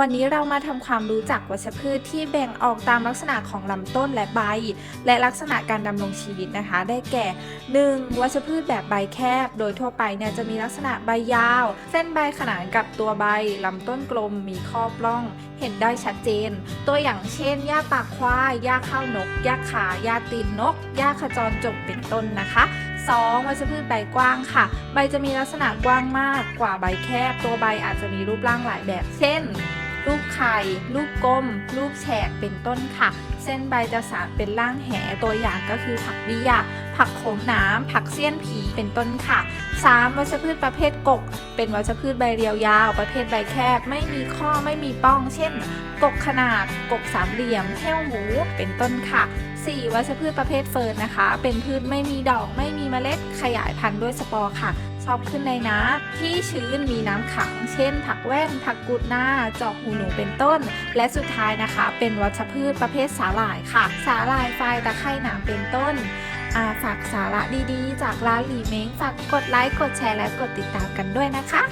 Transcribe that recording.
วันนี้เรามาทำความรู้จักวัชพืชที่แบ่งออกตามลักษณะของลำต้นและใบ และลักษณะการดำรงชีวิตนะคะ ได้แก่ 1. วัชพืชแบบใบแคบ โดยทั่วไปเนี่ยจะมีลักษณะใบยาว เส้นใบขนานกับตัวใบลำต้นกลมมีข้อปล้อง เห็นได้ชัดเจน ตัวอย่างเช่นหญ้าปากควายหญ้าข้าวนกหญ้าขาหญ้าตีนนกหญ้าขจรจบเป็นต้นนะคะ 2. วัชพืชใบกว้างค่ะ ใบจะมีลักษณะกว้างมากกว่าใบแคบ ตัวใบอาจจะมีรูปร่างหลายแบบ เช่น ข่รูปกลม รูปแฉกเป็นต้นค่ะ เส้นใบจะสานเป็นร่างแห ตัวอย่างก็คือผักบิยะ ผักโขมน้ำผักเสี้ยนผีเป็นต้นค่ะ 3. วัชพืชประเภทกก เป็นวัชพืชใบเรียวยาว ประเภทใบแคบ ไม่มีข้อไม่มีป้อง เช่น กกขนาด กกสามเหลี่ยมแห้วหมู เป็นต้นค่ะ 4. วัชพืชประเภทเฟิร์นนะคะ เป็นพืชไม่มีดอกไม่มีเมล็ดขยายพันธุ์ด้วยสปอร์ค่ะ ชอบขึ้นในน้ำที่ชื้นมีน้ำขัง เช่น ผักแว่น ผักกูดหน้า จอกหูหนูเป็นต้น และสุดท้ายนะคะ เป็นวัชพืชประเภทสาหร่ายค่ะ สาหร่ายไฟตะไคร่หนามเป็นต้น ฝากสาระดีๆ จากร้านหลีเม้งฝากกดไลค์กดแชร์และกดติดตามกันด้วยนะคะ